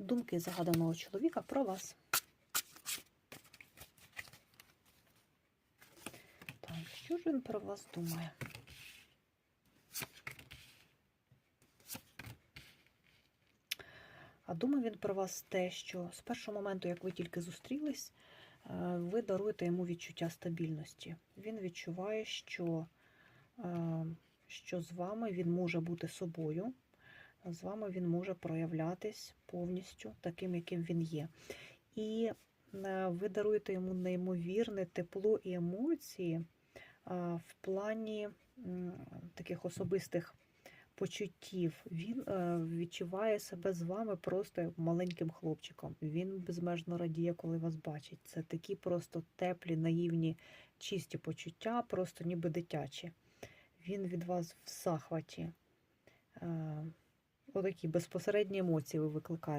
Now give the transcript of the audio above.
думки загаданого чоловіка про вас. Так, що ж він про вас думає? А думає він про вас те, що з першого моменту, як ви тільки зустрілись, е, ви даруєте йому відчуття стабільності. Він відчуває, що, е, що з вами він може бути собою, з вами він може проявлятись повністю таким, яким він є. І е, ви даруєте йому неймовірне тепло і емоції е, в плані таких особистих почуттів. Він е, відчуває себе з вами просто маленьким хлопчиком. Він безмежно радіє, коли вас бачить. Це такі просто теплі, наївні, чисті почуття, просто ніби дитячі. Він від вас в захваті. Отакі безпосередні емоції ви викликаєте.